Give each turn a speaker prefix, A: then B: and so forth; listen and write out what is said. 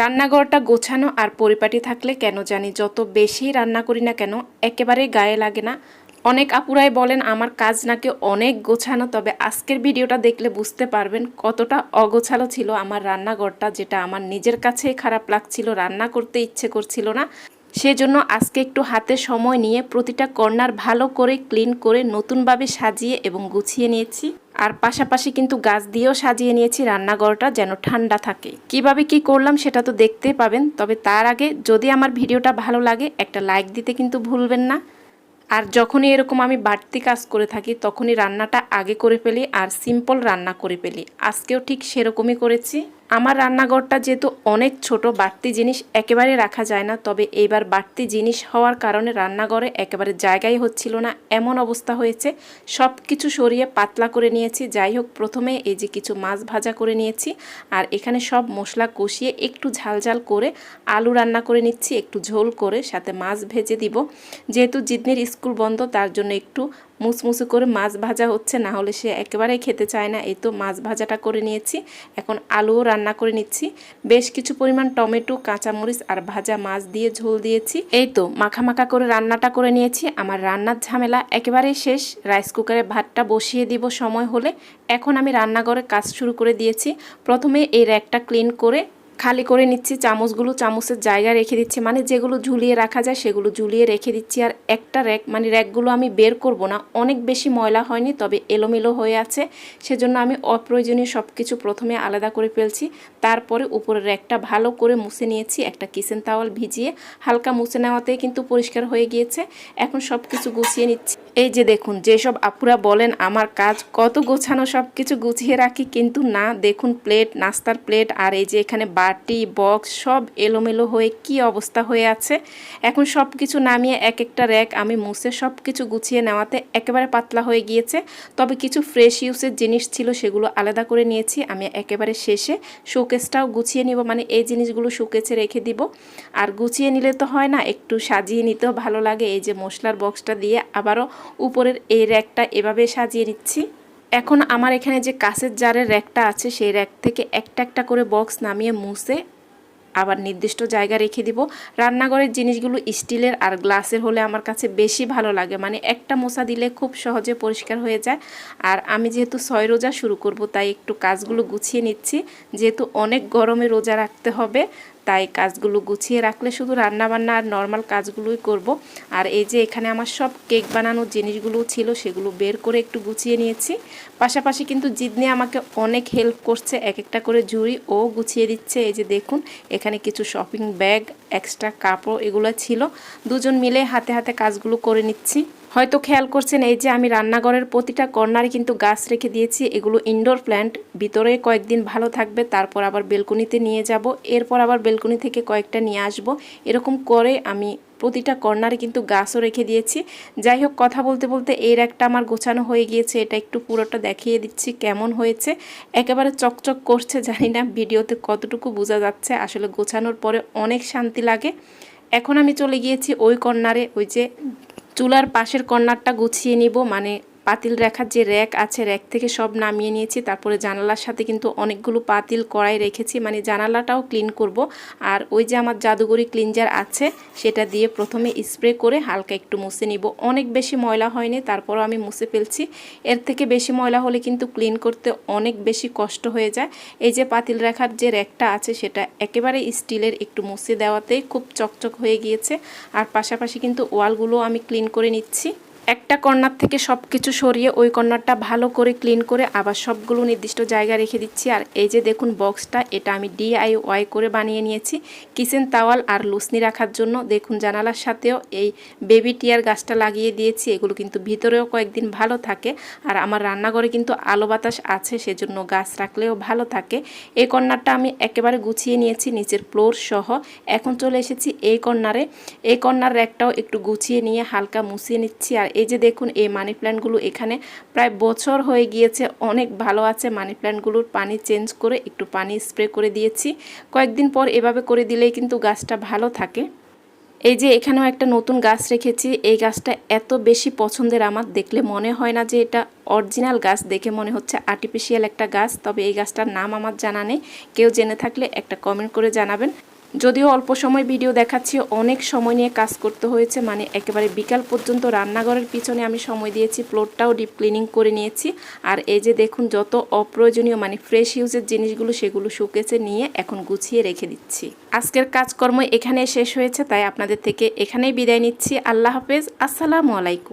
A: রান্নাঘরটা গোছানো আর পরিপাটি থাকলে কেন জানি যত বেশি রান্না করি না কেন একেবারে গায়ে লাগে না। অনেক আপুরাই বলেন, আমার কাজ নাকি অনেক গোছানো, তবে আজকের ভিডিওটা দেখলে বুঝতে পারবেন কতটা অগোছালো ছিল আমার রান্নাঘরটা, যেটা আমার নিজের কাছেই খারাপ লাগছিল, রান্না করতে ইচ্ছে করছিল না। সেজন্য আজকে একটু হাতে সময় নিয়ে প্রতিটা কর্নার ভালো করে ক্লিন করে নতুনভাবে সাজিয়ে এবং গুছিয়ে নিয়েছি। আর পাশাপাশি কিন্তু গাছ দিয়েও সাজিয়ে নিয়েছি রান্নাঘরটা যেন ঠান্ডা থাকে। কীভাবে কি করলাম সেটা তো দেখতে পাবেন, তবে তার আগে যদি আমার ভিডিওটা ভালো লাগে, একটা লাইক দিতে কিন্তু ভুলবেন না। আর যখনই এরকম আমি বাড়তি কাজ করে থাকি, তখনই রান্নাটা আগে করে ফেলি আর সিম্পল রান্না করে ফেলি। আজকেও ঠিক সেরকমই করেছি। আমার রান্নাঘরটা যেহেতু অনেক ছোট, বাড়তি জিনিস একেবারে রাখা যায় না। তবে এইবার বাড়তি জিনিস হওয়ার কারণে রান্নাঘরে একেবারে জায়গাই হচ্ছিল না। এমন অবস্থা হয়েছে সব কিছু সরিয়ে পাতলা করে নিয়েছি। যাই হোক, প্রথমে এই যে কিছু মাছ ভাজা করে নিয়েছি আর এখানে সব মশলা কষিয়ে একটু ঝালঝাল করে আলু রান্না করে নিচ্ছি, একটু ঝোল করে সাথে মাছ ভেজে দিব। যেহেতু জিদনির স্কুল বন্ধ, তার জন্য একটু মুসমুসু করে মাছ ভাজা হচ্ছে, না হলে সে একেবারেই খেতে চায় না। এই তো মাছ ভাজাটা করে নিয়েছি, এখন আলুও রান্না করে নিচ্ছি। বেশ কিছু পরিমাণ টমেটো, কাঁচামরিচ আর ভাজা মাছ দিয়ে ঝোল দিয়েছি। এই তো মাখা মাখা করে রান্নাটা করে নিয়েছি। আমার রান্নার ঝামেলা একেবারেই শেষ। রাইস কুকারে ভাতটা বসিয়ে দিব সময় হলে। এখন আমি রান্নাঘরে কাজ শুরু করে দিয়েছি। প্রথমে এই র্যাকটা ক্লিন করে খালি করে নিচ্ছি, চামচগুলো চামচের জায়গায় রেখে দিচ্ছি। মানে যেগুলো ঝুলিয়ে রাখা যায়, সেগুলো ঝুলিয়ে রেখে দিচ্ছি। আর একটা র্যাক মানে র্যাকগুলো আমি বের করব না। অনেক বেশি ময়লা হয়নি, তবে এলোমেলো হয়ে আছে। সেজন্য আমি অপ্রয়োজনীয় সব কিছু প্রথমে আলাদা করে ফেলছি। তারপরে উপরের র্যাকটা ভালো করে মুছে নিয়েছি। একটা কিচেন তাওয়াল ভিজিয়ে হালকা মুছে নেওয়াতেই কিন্তু পরিষ্কার হয়ে গিয়েছে। এখন সব কিছু গুছিয়ে নিচ্ছি। এই যে দেখুন, যেসব আপুরা বলেন, আমার কাজ কত গোছানো সব কিছু গুছিয়ে রাখি। কিন্তু না, দেখুন, প্লেট, নাস্তার প্লেট আর এই যে এখানে বাটি, বক্স, সব এলোমেলো হয়ে কি অবস্থা হয়ে আছে? এখন সব কিছু নামিয়ে এক একটা র্যাক আমি মুছে সব কিছু গুছিয়ে নেওয়াতে একেবারে পাতলা হয়ে গিয়েছে। তবে কিছু ফ্রেশ ইউজের জিনিস ছিল সেগুলো আলাদা করে নিয়েছি। আমি একেবারে শেষে শোকেসটাও গুছিয়ে নিব মানে এই জিনিসগুলো শোকেসে রেখে দিব। আর গুছিয়ে নিলে তো হয় না, একটু সাজিয়ে নিতেও ভালো লাগে। এই যে মশলার বক্সটা দিয়ে আবারও উপরের এই র্যাকটা এভাবে সাজিয়ে নিচ্ছি। এখন আমার এখানে যে কাঁচের জারের র্যাকটা আছে, সেই র্যাক থেকে একটা একটা করে বক্স নামিয়ে মুছে আবার নির্দিষ্ট জায়গা রেখে দিব। রান্নাঘরের জিনিসগুলো স্টিলের আর গ্লাসের হলে আমার কাছে বেশি ভালো লাগে। মানে একটা মশা দিলে খুব সহজে পরিষ্কার হয়ে যায়। আর আমি যেহেতু ছয় রোজা শুরু করব, তাই একটু কাজগুলো গুছিয়ে নিচ্ছি। যেহেতু অনেক গরমে রোজা রাখতে হবে তাই কাজগুলো গুছিয়ে রাখলে শুধু রান্না বান্না আর নর্মাল কাজগুলোই করব। আর এই যে এখানে আমার সব কেক বানানোর জিনিসগুলো ছিল সেগুলো বের করে একটু গুছিয়ে নিয়েছি। পাশাপাশি কিন্তু জিদনি আমাকে অনেক হেল্প করছে এক একটা করে ঝুড়ি ও গুছিয়ে দিচ্ছে। এই যে দেখুন, এখানে কিছু শপিং ব্যাগ, এক্সট্রা কাপড় এগুলো ছিল। দুজন মিলে হাতে হাতে কাজগুলো করে নিচ্ছি। হয়তো খেয়াল করছেন এই যে আমি রান্নাঘরের প্রতিটা কর্নারে কিন্তু গাছ রেখে দিয়েছি, এগুলো ইনডোর প্ল্যান্ট ভিতরে কয়েকদিন ভালো থাকবে, তারপর আবার বেলকনিতে নিয়ে যাব, এরপর আবার বেলকনি থেকে কয়েকটা নিয়ে আসব, এরকম করে আমি প্রতিটা কর্নারে কিন্তু গাছও রেখে দিয়েছি। যাই হোক, কথা বলতে বলতে এর একটা আমার গোছানো হয়ে গিয়েছে, এটা একটু পুরোটা দেখিয়ে দিচ্ছি কেমন হয়েছে। একেবারে চকচক করছে, জানি না ভিডিওতে কতটুকু বোঝা যাচ্ছে, আসলে গোছানোর পরে অনেক শান্তি লাগে। এখন আমি চলে গিয়েছি ওই কর্নারে, ওই যে চুলার পাশের কর্নারটা গুছিয়ে নিব মানে পাতিল রাখার যে র্যাক আছে, র্যাক থেকে সব নামিয়ে নিয়েছি। তারপরে জানালার সাথে কিন্তু অনেকগুলো পাতিল কড়াই রেখেছি। মানে জানালাটাও ক্লিন করব। আর ওই যে আমার জাদুগরি ক্লিনজার আছে, সেটা দিয়ে প্রথমে স্প্রে করে হালকা একটু মুছে নিব। অনেক বেশি ময়লা হয়নি, তারপরও আমি মুছে ফেলছি। এর থেকে বেশি ময়লা হলে কিন্তু ক্লিন করতে অনেক বেশি কষ্ট হয়ে যায়। এই যে পাতিল রাখার যে র্যাকটা আছে, সেটা একেবারে স্টিলের একটু মুছে দেওয়াতেই খুব চকচক হয়ে গিয়েছে। আর পাশাপাশি কিন্তু ওয়ালগুলো আমি ক্লিন করে নিচ্ছি। একটা কর্নার থেকে সব কিছু সরিয়ে ওই কর্নারটা ভালো করে ক্লিন করে আবার সবগুলো নির্দিষ্ট জায়গায় রেখে দিচ্ছি। আর এই যে দেখুন বক্সটা, এটা আমি ডিআইওয়াই করে বানিয়ে নিয়েছি। কিচেন তাওয়াল আর লুসনি রাখার জন্য দেখুন জানালার সাথেও এই বেবি টিয়ার গাছটা লাগিয়ে দিয়েছি। এগুলো কিন্তু ভিতরেও কয়েকদিন ভালো থাকে আর আমার রান্নাঘরে কিন্তু আলো বাতাস আছে, সেজন্য গাছ রাখলেও ভালো থাকে। এই কর্নারটা আমি একেবারে গুছিয়ে নিয়েছি নিচের ফ্লোর সহ। এখন চলে এসেছি এই কর্নারে। এই কর্নার র্যাকটাও একটু গুছিয়ে নিয়ে হালকা মুছিয়ে নিচ্ছি আর এই যে দেখুন, এই মানি প্ল্যান্টগুলো এখানে প্রায় বছর হয়ে গিয়েছে, অনেক ভালো আছে। মানি প্ল্যান্টগুলোর পানি চেঞ্জ করে একটু পানি স্প্রে করে দিয়েছি। কয়েকদিন পর এভাবে করে দিলেই কিন্তু গাছটা ভালো থাকে। এই যে এখানেও একটা নতুন গাছ রেখেছি। এই গাছটা এত বেশি পছন্দের আমার, দেখলে মনে হয় না যে এটা অরিজিনাল গাছ, দেখে মনে হচ্ছে আর্টিফিশিয়াল একটা গাছ। তবে এই গাছটার নাম আমার জানা নেই। কেউ জেনে থাকলে একটা কমেন্ট করে জানাবেন। যদিও অল্প সময় ভিডিও দেখাচ্ছি, অনেক সময় নিয়ে কাজ করতে হয়েছে মানে একেবারে বিকাল পর্যন্ত রান্নাঘরের পিছনে আমি সময় দিয়েছি ফ্লোরটাও ডিপ ক্লিনিং করে নিয়েছি। আর এই যে দেখুন, যত অপ্রয়োজনীয় মানে ফ্রেশ ইউজের জিনিসগুলো, সেগুলো শুকেছে নিয়ে এখন গুছিয়ে রেখে দিচ্ছি। আজকের কাজকর্ম এখানে শেষ হয়েছে, তাই আপনাদের থেকে এখানেই বিদায় নিচ্ছি। আল্লাহ হাফেজ, আসসালামু আলাইকুম।